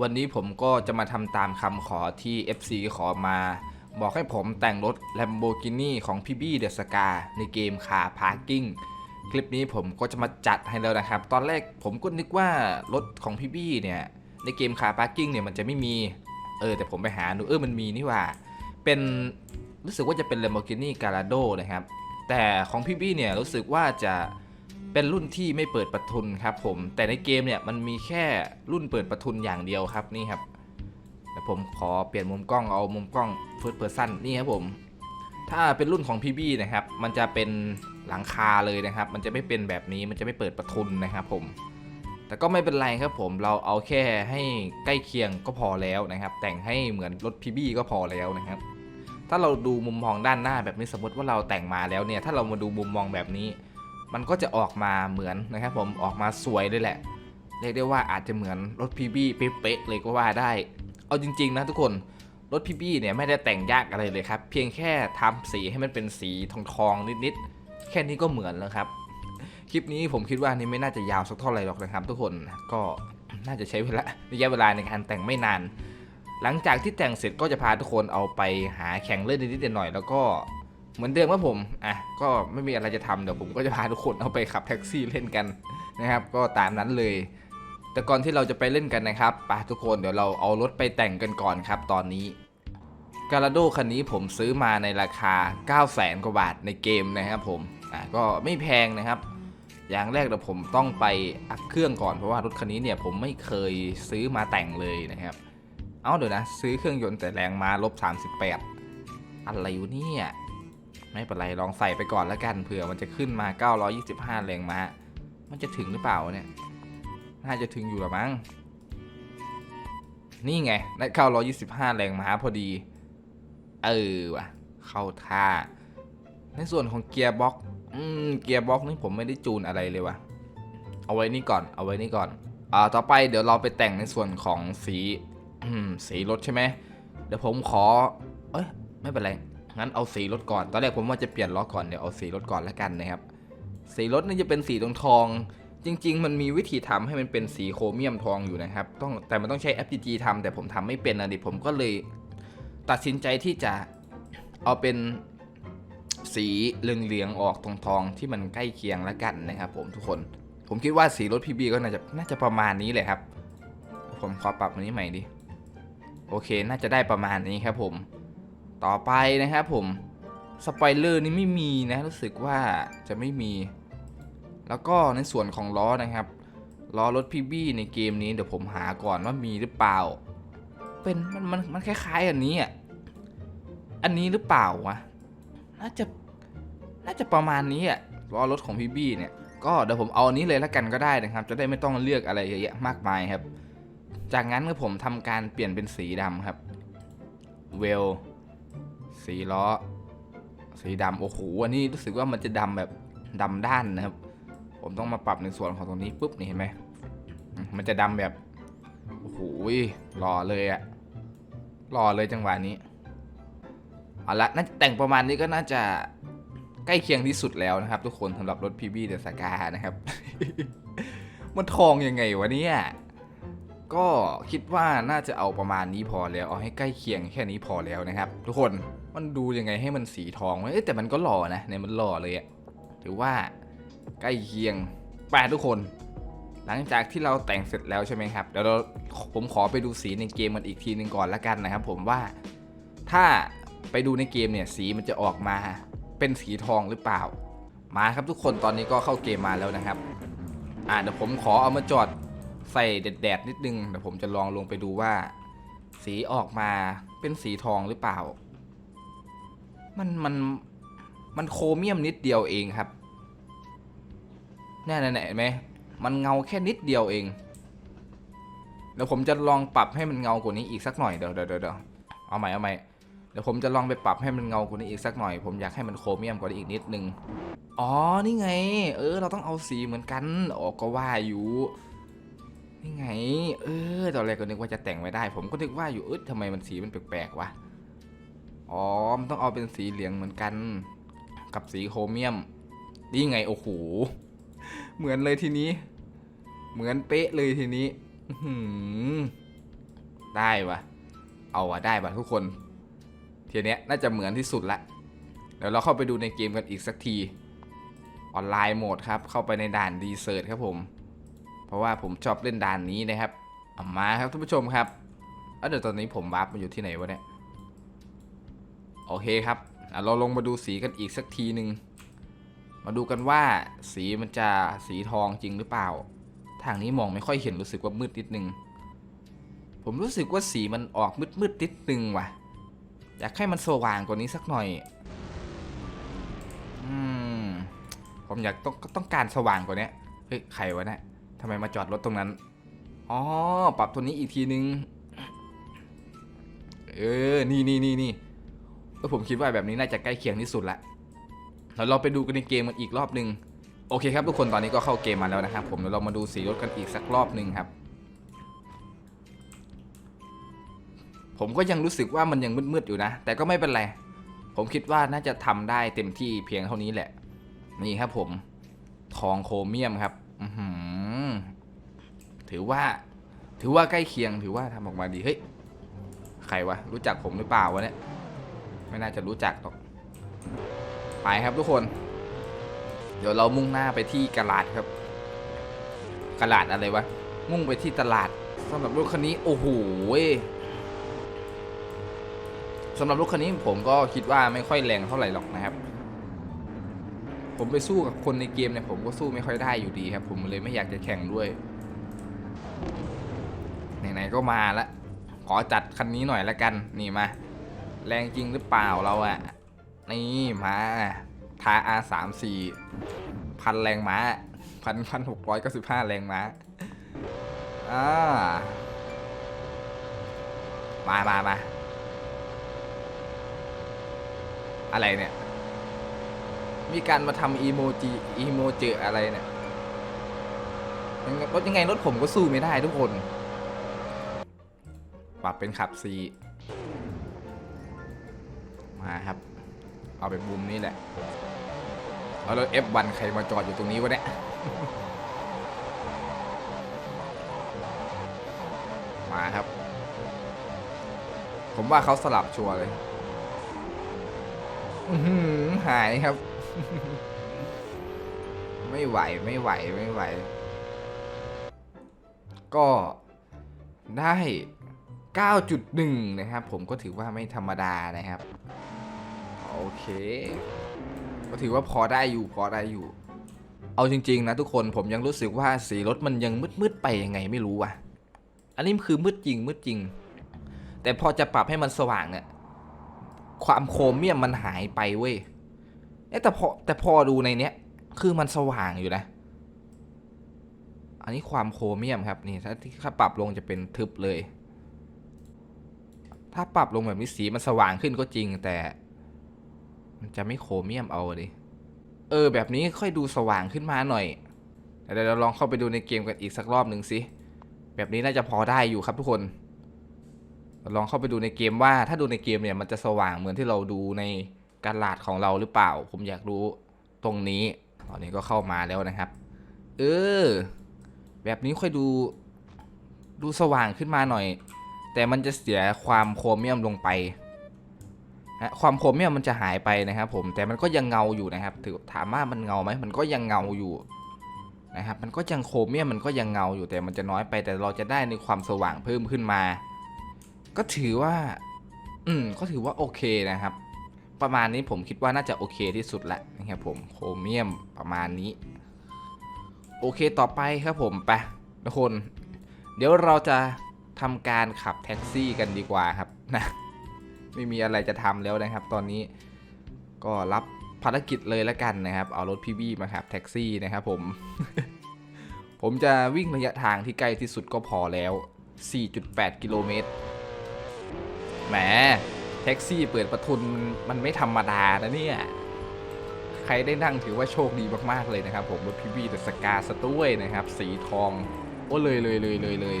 วันนี้ผมก็จะมาทำตามคำขอที่ FC ขอมา บอกให้ผมแต่งรถ Lamborghini ของพี่บี้เดอสกาในเกม Car Parking คลิปนี้ผมก็จะมาจัดให้แล้วนะครับ ตอนแรกผมก็นึกว่ารถของพี่บี้เนี่ย ในเกม Car Parking เนี่ยมันจะไม่มี เออแต่ผมไปหาดูเออมันมีนี่ว่า เป็นรู้สึกว่าจะเป็น Lamborghini Gallardo นะครับ แต่ของพี่บี้เนี่ยรู้สึกว่าจะ เป็นรุ่นที่ไม่เปิดประทุนครับผม แต่ในเกมเนี่ยมันมีแค่รุ่นเปิดประทุนอย่างเดียวครับนี่ครับเดี๋ยวผมขอเปลี่ยนมุมกล้องเอามุมกล้อง First Person นี่ครับผม ถ้าเป็นรุ่นของพี่บี้นะครับ มันจะเป็นหลังคาเลยนะครับ มันจะไม่เป็นแบบนี้มันจะไม่เปิดประทุนนะครับผม แต่ก็ไม่เป็นไรครับผมเราเอาแค่ให้ใกล้เคียงก็พอแล้วนะครับ แต่งให้เหมือนรถพี่บี้ก็พอแล้วนะครับ ถ้าเราดูมุมมองด้านหน้าแบบนี้สมมติว่าเราแต่งมาแล้วเนี่ย ถ้าเรามาดูมุมมองแบบนี้ มันก็จะออกมาเหมือนนะครับผมออกมาสวยเลยแหละ เรียกได้ว่าอาจจะเหมือนรถพีบี้เป๊ะเลยก็ว่าได้ เอาจริง ๆ นะทุกคนรถพีบี้เนี่ยไม่ได้แต่งยากอะไรเลยครับ เพียงแค่ทำสีให้มันเป็นสีทองทองนิดๆแค่นี้ก็เหมือนแล้วครับ คลิปนี้ผมคิดว่านี่ไม่น่าจะยาวสักเท่าไหร่หรอกนะครับ ทุกคนก็น่าจะใช้เวลาระยะเวลาในการแต่งไม่นาน หลังจากที่แต่งเสร็จก็จะพาทุกคนเอาไปหาแข่งเล่นนิดๆหน่อยๆแล้วก็ เหมือนเดิมว่าผม อะ ก็ไม่มีอะไรจะทำเดี๋ยวผมก็จะพาทุกคนเอาไปขับแท็กซี่เล่นกันนะครับ ก็ตามนั้นเลย แต่ก่อนที่เราจะไปเล่นกันนะครับไปทุกคนเดี๋ยวเราเอารถไปแต่งกันก่อนครับ ตอนนี้กา a าโดคันนี้ผมซื้อมาในราคา9 0 0 0 0 0กว่าบาทในเกมนะครับผม อะก็ไม่แพงนะครับ อย่างแรกเดี๋ยวผมต้องไปอัพเครื่องก่อนเพราะว่ารถคันนี้เนี่ยผมไม่เคยซื้อมาแต่งเลยนะครับ เอาเดี๋ยวนะ ซื้อเครื่องยนต์แต่แรงมาลบ38อะไรอยู่เนี่ย ไม่เป็นไรลองใส่ไปก่อนแล้วกันเผื่อมันจะขึ้นมา 925 แรงม้ามันจะถึงหรือเปล่าเนี่ย น่าจะถึงอยู่หรอมั้ง นี่ไงได้925 แรงม้าพอดี เออว่ะ เข้าท่า ในส่วนของเกียร์บ็อกอืมเกียร์บ็อกนี่ผมไม่ได้จูนอะไรเลยว่ะ เอาไว้นี่ก่อน เอาไว้นี่ก่อน อ่า ต่อไปเดี๋ยวเราไปแต่งในส่วนของสีอืมสีรถใช่ไหม เดี๋ยวผมขอ เอ้ย ไม่เป็นไร งั้นเอาสีรถก่อน ตอนแรกผมว่าจะเปลี่ยนล้อก่อน เดี๋ยวเอาสีรถก่อนแล้วกันนะครับ สีรถนี่จะเป็นสีทองทอง จริง ๆ มันมีวิธีทำให้มันเป็นสีโครเมียมทองอยู่นะครับ ต้องแต่มันต้องใช้ FPG ทำแต่ผมทำไม่เป็นนะดิผมก็เลยตัดสินใจที่จะเอาเป็นสีเหลืองๆออกทองๆที่มันใกล้เคียงแล้วกันนะครับ ผมทุกคน ผมคิดว่าสีรถพีบีก็น่าจะน่าจะประมาณนี้เลยครับ ผมขอปรับอันนี้ใหม่ดิ โอเค น่าจะได้ประมาณนี้ครับผม ต่อไปนะครับผมสปอยเลอร์นี่ไม่มีนะรู้สึกว่าจะไม่มี แล้วก็ในส่วนของล้อนะครับล้อรถพีบี้ในเกมนี้เดี๋ยวผมหาก่อนว่ามีหรือเปล่า เป็นมันมันมันคล้ายๆอันนี้อะอันนี้หรือเปล่าวะน่าจะน่าจะประมาณนี้อะล้อรถของพีบี้เนี่ยก็เดี๋ยวผมเอาอันนี้เลยละกันก็ได้นะครับ จะได้ไม่ต้องเลือกอะไรเยอะแยะมากมายครับ จากนั้นก็ผมทำการเปลี่ยนเป็นสีดำครับเวล สีล้อ สีดำโอ้โหอันนี้รู้สึกว่ามันจะดำแบบดำด้านนะครับ ผมต้องมาปรับในส่วนของตรงนี้ปุ๊บนี่เห็นไหมมันจะดำแบบโอ้โหหล่อเลยอะหล่อเลยจังหวะนี้เอาละน่าจะแต่งประมาณนี้ก็น่าจะใกล้เคียงที่สุดแล้วนะครับ ทุกคนสำหรับรถ PB เดสกานะครับ มันทองยังไงวะเนี่ยก็คิดว่าน่าจะเอาประมาณนี้พอแล้ว เอาให้ใกล้เคียงแค่นี้พอแล้วนะครับ ทุกคน มันดูยังไงให้มันสีทองวะเอ้แต่มันก็หล่อนะเนี่ยมันหล่อเลยอะถือว่าใกล้เคียงไปทุกคน หลังจากที่เราแต่งเสร็จแล้วใช่ไหมครับเดี๋ยวเราผมขอไปดูสีในเกมมันอีกทีหนึ่งก่อนละกันนะครับ ผมว่าถ้าไปดูในเกมเนี่ยสีมันจะออกมาเป็นสีทองหรือเปล่า มาครับทุกคนตอนนี้ก็เข้าเกมมาแล้วนะครับ อ่าเดี๋ยวผมขอเอามาจอดใส่แดดๆนิดนึงเดี๋ยวผมจะลองลงไปดูว่า สีออกมาเป็นสีทองหรือเปล่า มันมันมันโครเมียมนิดเดียวเองครับแน่ๆเห็นไหมมันเงาแค่นิดเดียวเองเดี๋ยวผมจะลองปรับให้มันเงากว่านี้อีกสักหน่อยเดี๋ยวเดี๋ยวเดี๋ยวเอาใหม่เอาใหม่เดี๋ยวผมจะลองไปปรับให้มันเงากว่านี้อีกสักหน่อย ผมอยากให้มันโครเมียมกว่านี้อีกนิดนึงอ๋อนี่ไง เออ เราต้องเอาสีเหมือนกันออก็ว่าอยู่นี่ไง เออตอนแรกก็นึกว่าจะแต่งไม่ได้ ผมก็นึกว่าอยู่เอ๊ะทำไมมันสีมันแปลกๆวะ อ๋อมันต้องเอาเป็นสีเหลืองเหมือนกัน กับสีโครเมียม นี่ไงโอ้โห เหมือนเลยทีนี้ เหมือนเป๊ะเลยทีนี้ได้วะเอาวะได้วะทุกคน ทีเนี้ยน่าจะเหมือนที่สุดละเดี๋ยวเราเข้าไปดูในเกมกันอีกสักที ออนไลน์โหมดครับ เข้าไปในด่านดีเซิร์ตครับผม เพราะว่าผมชอบเล่นด่านนี้นะครับเอามาครับท่านผู้ชมครับแล้วเดี๋ยวตอนนี้ผมวาร์ปมาอยู่ที่ไหนวะเนี่ย โอเคครับ เราลงมาดูสีกันอีกสักทีหนึ่ง มาดูกันว่าสีมันจะสีทองจริงหรือเปล่า ทางนี้มองไม่ค่อยเห็นรู้สึกว่ามืดนิดนึง ผมรู้สึกว่าสีมันออกมืดมืดๆนิดนึงว่ะ อยากให้มันสว่างกว่านี้สักหน่อย อืม ผมอยากต้องต้องการสว่างกว่านี้เฮ้ยใครวะเนะี่ยทำไมมาจอดรถตรงนั้น อ๋อ ปรับตัวนี้อีกทีนึง เออ นี่นี่นี่นี่ เออผมคิดว่าแบบนี้น่าจะใกล้เคียงที่สุดละแล้วเราไปดูกันในเกมกันอีกรอบหนึ่งโอเคครับทุกคนตอนนี้ก็เข้าเกมมาแล้วนะครับผมเดี๋ยวเรามาดูสีรถกันอีกสักรอบหนึ่งครับ ผมก็ยังรู้สึกว่ามันยังมืดๆอยู่นะ แต่ก็ไม่เป็นไร ผมคิดว่าน่าจะทำได้เต็มที่เพียงเท่านี้แหละ นี่ครับผมทองโครเมียมครับอืถือว่า ถือว่าใกล้เคียงถือว่าทำออกมาดีเฮ้ยใครวะรู้จักผมหรือเปล่าวะเนี่ย ไม่น่าจะรู้จักหรอกไปครับทุกคน เดี๋ยวเรามุ่งหน้าไปที่กลาดครับกลาดอะไรวะ มุ่งไปที่ตลาดสำหรับรถคันนี้โอ้โหสำหรับรถคันนี้ผมก็คิดว่าไม่ค่อยแรงเท่าไหร่หรอกนะครับ ผมไปสู้กับคนในเกมเนี่ยผมก็สู้ไม่ค่อยได้อยู่ดีครับ ผมเลยไม่อยากจะแข่งด้วยไหนๆก็มาละขอจัดคันนี้หน่อยละกันนี่มา แรงจริงหรือเปล่าเราอะนี่มาทาอาสามสี่พันแรงม้าพันพันหกร้อยเก้าสิบห้าแรงม้าอ่ามามามาอะไรเนี่ย มีการมาทำอีโมจิอีโมเจอะไรเนี่ยรถยังไงรถผมก็สู้ไม่ได้ทุกคน ปรับเป็นขับ C มาครับ เอาไปบุมนี่แหละเอาแล้ว F1 ใครมาจอดอยู่ตรงนี้วะเนี่ยมาครับ ผมว่าเขาสลับชัวร์เลยหือหายครับ ไม่ไหวไม่ไหวไม่ไหว ก็ได้ 9.1 นะครับ ผมก็ถือว่าไม่ธรรมดานะครับ โอเค ก็ถือว่าพอได้อยู่พอได้อยู่ เอาจริง ๆ นะทุกคนผมยังรู้สึกว่าสีรถมันยังมืดๆไปยังไงไม่รู้ว่ะ อันนี้คือมืดจริงมืดจริง แต่พอจะปรับให้มันสว่างเนี่ยความโครเมียมมันหายไปเว้ยเอ๊ะแต่พอแต่พอดูในเนี้ยคือมันสว่างอยู่นะ อันนี้ความโครเมียมครับนี่ถ้าถ้าปรับลงจะเป็นทึบเลย ถ้าปรับลงแบบนี้สีมันสว่างขึ้นก็จริงแต่ มันจะไม่โครเมียมเอาดิ เออ แบบนี้ค่อยดูสว่างขึ้นมาหน่อย เดี๋ยวเราลองเข้าไปดูในเกมกันอีกสักรอบหนึ่งสิ แบบนี้น่าจะพอได้อยู่ครับทุกคน ลองเข้าไปดูในเกมว่า ถ้าดูในเกมเนี่ยมันจะสว่างเหมือนที่เราดูในการลาดของเราหรือเปล่า ผมอยากรู้ตรงนี้ ตอนนี้ก็เข้ามาแล้วนะครับ เออ แบบนี้ค่อยดูดูสว่างขึ้นมาหน่อย แต่มันจะเสียความโครเมียมลงไป นะความโครเมียมันจะหายไปนะครับผมแต่มันก็ยังเงาอยู่นะครับถือถามว่ามันเงาไหมมันก็ยังเงาอยู่นะครับมันก็ยังโครเมียมมันก็ยังเงาอยู่แต่มันจะน้อยไปแต่เราจะได้ในความสว่างเพิ่มขึ้นมา ก็ถือว่า อืมก็ถือว่าโอเคนะครับ ประมาณนี้ผมคิดว่าน่าจะโอเคที่สุดละนะครับผมโครเมียมประมาณนี้ โอเคต่อไปครับผมไปทุกคน เดี๋ยวเราจะทำการขับแท็กซี่กันดีกว่าครับนะ ไม่มีอะไรจะทำแล้วนะครับ ตอนนี้ก็รับภารกิจเลยแล้วกันนะครับ เอารถพี่บี้มาขับแท็กซี่นะครับผม ผมจะวิ่งระยะทางที่ใกล้ที่สุดก็พอแล้ว 4.8 กิโลเมตร แหม แท็กซี่เปิดประทุนมันมันไม่ธรรมดานะเนี่ย ใครได้นั่งถือว่าโชคดีมากๆเลยนะครับผมรถพี่บี้แต่สกาสตุ้ยนะครับ สีทอง โอ้เลยเลยเลยเลยเลย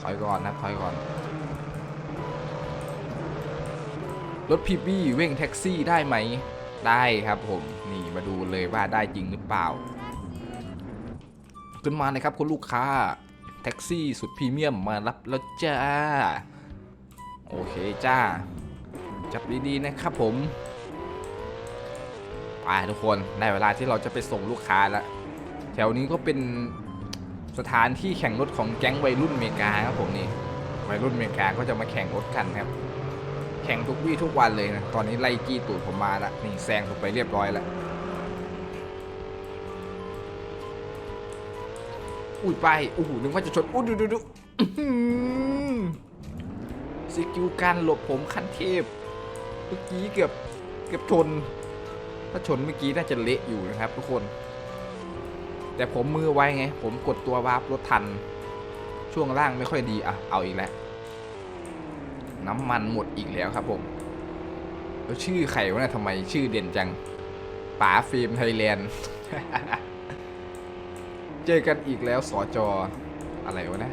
ถอยก่อนนะถอยก่อน รถพีบี้เว่งแท็กซี่ได้ไหม ได้ครับผมนี่มาดูเลยว่าได้จริงหรือเปล่า ขึ้นมาเลยครับคุณลูกค้า แท็กซี่สุดพรีเมียมมารับแล้วจ้า โอเคจ้า จับดีๆนะครับผมไปทุกคนได้เวลาที่เราจะไปส่งลูกค้าแล้วแถวนี้ก็เป็นสถานที่แข่งรถของแก๊งวัยรุ่นเมกาครับผมนี่วัยรุ่นเมกาก็จะมาแข่งรถกันครับ ข่งทุกวี่ทุกวันเลยนะ ตอนนี้ไล่จี้ตูดผมมาละนี่แซงผมไปเรียบร้อยล้วอุ้ยไปโอ้โหนึกว่าจะชนอุ้ยดูดูดูสกิลการหลบผมขั้นเทพ เมื่อกี้เกือบเกือบชน ถ้าชนเมื่อกี้น่าจะเละอยู่นะครับทุกคน แต่ผมมือไวไง ผมกดตัววาร์ปรถทัน ช่วงล่างไม่ค่อยดีอะ เอาอีกแล้ว น้ำมันหมดอีกแล้วครับผมแล้วชื่อใครวะเนี่ยทำไมชื่อเด่นจังป๋าฟิล์มไทยแลนด์ เจอกันอีกแล้วสอจออะไรวะเนะ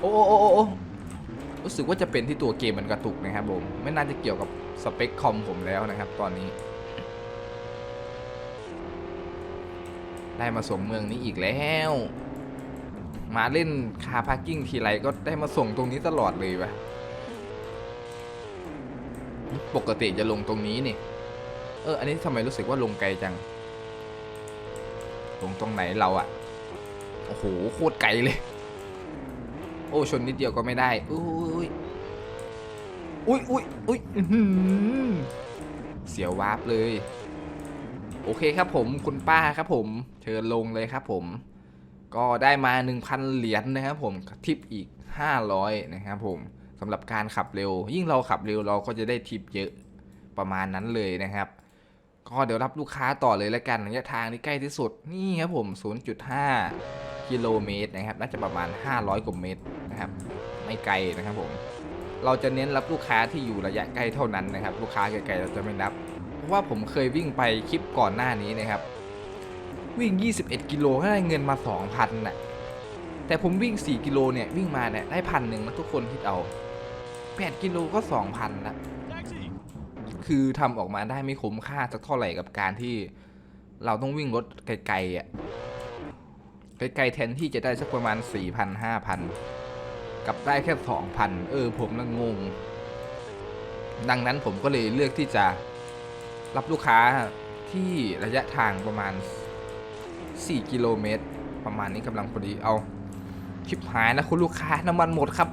โอ้โอ้โอ้โอ้รู้สึกว่าจะเป็นที่ตัวเกมมันกระตุกนะครับผม ไม่น่าจะเกี่ยวกับสเปคคอมผมแล้วนะครับตอนนี้ ได้มาส่งเมืองนี้อีกแล้ว มาเล่นคาพาร์กิ้งทีไรก็ได้มาส่งตรงนี้ตลอดเลยวะปกติจะลงตรงนี้นี่ เออ อันนี้ทำไมรู้สึกว่าลงไกลจัง ลงตรงไหนเราอะโอ้โห โคตรไกลเลย โอ้ชนนิดเดียวก็ไม่ได้ อุ้ยอุ้ยอุ้ยอุ้ยอื้อหือเสียววาร์ปเลย โอเคครับผมคุณป้าครับผม เชิญลงเลยครับผม ก็ได้มา 1,000 เหรียญนะครับผมทิปอีก 500 นะครับผมสำหรับการขับเร็ว ยิ่งเราขับเร็วเราก็จะได้ทิปเยอะประมาณนั้นเลยนะครับก็เดี๋ยวรับลูกค้าต่อเลยแล้วกันระยะทางที่ใกล้ที่สุดนี่ครับผม 0.5 กิโลเมตรนะครับ น่าจะประมาณ 500กว่าเมตรนะครับ ไม่ไกลนะครับผม เราจะเน้นรับลูกค้าที่อยู่ระยะใกล้เท่านั้นนะครับ ลูกค้าไกลๆเราจะไม่นับ เพราะว่าผมเคยวิ่งไปคลิปก่อนหน้านี้นะครับ วิ่ง 21 กิโลก็ได้เงินมา 2,000น่ะแต่ผมวิ่ง 4 กิโลเนี่ย วิ่งมาเนี่ย ได้พันหนึ่งนะทุกคนคิดเอา 8 กิโลก็ 2,000ละคือทำออกมาได้ไม่คุ้มค่าสักเท่าไหร่กับการที่เราต้องวิ่งรถไกลๆอะไกลๆแทนที่จะได้สักประมาณ 4,000 5,000 กลับได้แค่ 2,000 เออ ผมน่ะงง ดังนั้นผมก็เลยเลือกที่จะรับลูกค้าที่ระยะทางประมาณ 4 กิโลเมตร ประมาณนี้กำลังพอดีเอาชิบหายนะคุณลูกค้าน้ำมันหมดครับ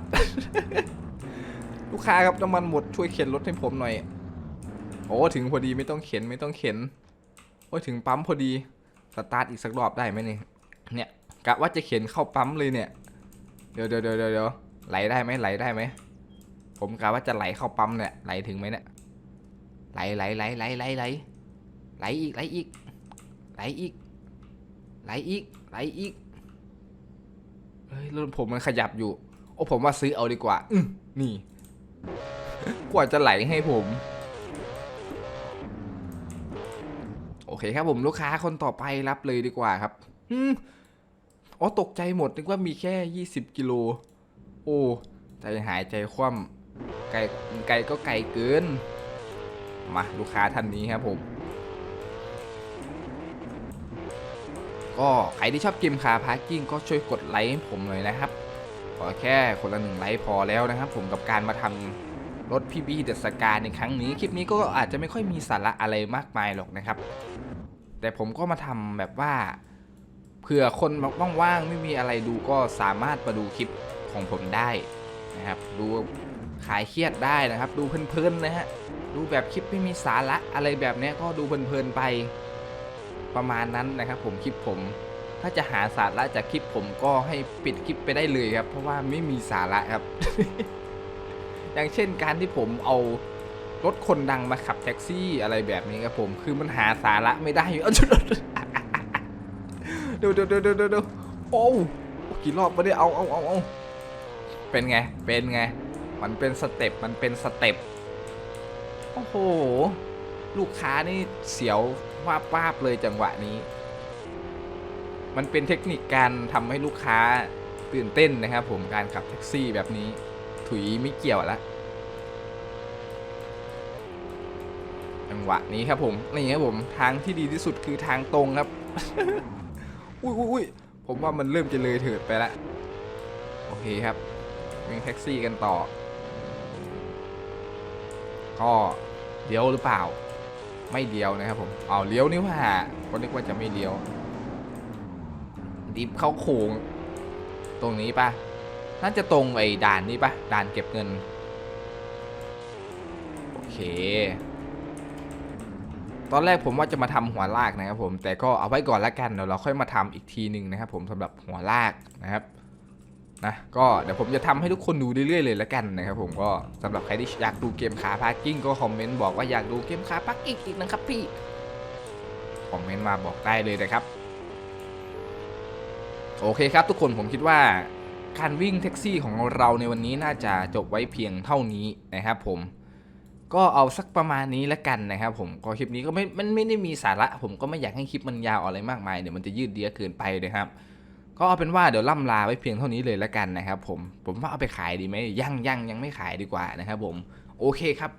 ลูกค้าครับน้ำมันหมดช่วยเข็นรถให้ผมหน่อย โอ้ถึงพอดีไม่ต้องเข็นไม่ต้องเข็นโอ้ถึงปั๊มพอดีสตาร์ทอีกสักรอบได้ไหมเนี่ยเนี่ยกะว่าจะเข็นเข้าปั๊มเลยเนี่ย เดี๋ยวเดี๋ยวเดี๋ยวเดี๋ยวไหลได้ไหมไหลได้ไหมผมกะว่าจะไหลเข้าปั๊มเนี่ยไหลถึงไหมเนี่ยไหลไหลไหลไหลไหลไหลไหลอีกไหลอีกไหลอีก ไหลอีก ไหลอีก เฮ้ยรถผมมันขยับอยู่ โอ้ผมว่าซื้อเอาดีกว่า อืนี่ กว่าจะไหลให้ผม โอเคครับผมลูกค้าคนต่อไปรับเลยดีกว่าครับอืมอ๋อตกใจหมดนึกว่ามีแค่ 20 กิโล โอ้ ใจหายใจคว่ำไกลไกลก็ไกลเกิน มาลูกค้าท่านนี้ครับผม ก็ใครที่ชอบเกมคาพาร์กิ้งก็ช่วยกดไลค์ให้ผมหน่อยนะครับ ขอแค่คนละหนึ่งไลค์พอแล้วนะครับ ผมกับการมาทำรถพี่บี้เดสกาในครั้งนี้ คลิปนี้ก็อาจจะไม่ค่อยมีสาระอะไรมากมายหรอกนะครับ แต่ผมก็มาทำแบบว่าเผื่อคนว่างๆไม่มีอะไรดูก็สามารถมาดูคลิปของผมได้นะครับ ดูขายเครียดได้นะครับ ดูเพลินๆนะฮะดูแบบคลิปไม่มีสาระอะไรแบบนี้ก็ดูเพลินๆไป ประมาณนั้นนะครับ ผมคลิปผม ถ้าจะหาสาระจากคลิปผมก็ให้ปิดคลิปไปได้เลยครับ เพราะว่าไม่มีสาระครับ อย่างเช่นการที่ผมเอารถคนดังมาขับแท็กซี่อะไรแบบนี้ครับผม คือมันหาสาระไม่ได้อยู่เอาจุดเดี๋ยวเดี๋ยวเดี๋ยวเดี๋ยวเดี๋ยวโอ้กี่รอบไม่ได้เอาเอาเอาเอาเป็นไง เป็นไง มันเป็นสเต็ป มันเป็นสเต็ป โอ้โห ลูกค้านี่เสียว วาบวาบเลยจังหวะนี้ มันเป็นเทคนิคการทำให้ลูกค้าตื่นเต้นนะครับ ผมการขับแท็กซี่แบบนี้ ถุยไม่เกี่ยวละจังหวะนี้ครับผมนี่ครับผมทางที่ดีที่สุดคือทางตรงครับ อุ้ยอุ้ยอุ้ยผมว่ามันเริ่มจะเลยเถิดไปละโอเคครับวิ่งแท็กซี่กันต่อ ก็เลี้ยวหรือเปล่า ไม่เลี้ยวนะครับผมเอาเลี้ยวนี่ว่าก็นึกว่าจะไม่เลี้ยว ดิฟเข้าโค้งตรงนี้ปะน่าจะตรงไอ้ด่านนี้ปะด่านเก็บเงิน โอเค ตอนแรกผมว่าจะมาทำหัวลากนะครับผม แต่ก็เอาไว้ก่อนละกันเดี๋ยวเราค่อยมาทำอีกทีหนึ่งนะครับผมสำหรับหัวลากนะครับ นะก็เดี๋ยวผมจะทำให้ทุกคนดูเรื่อยๆเลยละกันนะครับผมก็สำหรับใครที่อยากดูเกมขาพาร์กิ้งก็คอมเมนต์บอกว่าอยากดูเกมขาพาร์กิ้งอีกนะครับพี่คอมเมนต์มาบอกได้เลยนะครับ โอเคครับทุกคนผมคิดว่าการวิ่งแท็กซี่ของเราในวันนี้น่าจะจบไว้เพียงเท่านี้นะครับผมก็เอาสักประมาณนี้ล้วกันนะครับผมก็คลิปนี้ก็ไม่มันไม่ได้มีสาระ ผมก็ไม่อยากให้คลิปมันยาวอะไรมากมายเดี๋ยวมันจะยืดเยื้อเกินไปนะครับ ก็เอาเป็นว่าเดี๋ยวล่ำลาไว้เพียงเท่านี้เลยละกันนะครับผมผมว่าเอาไปขายดีไหมยังยังยังไม่ขายดีกว่านะครับผมโอเคครับ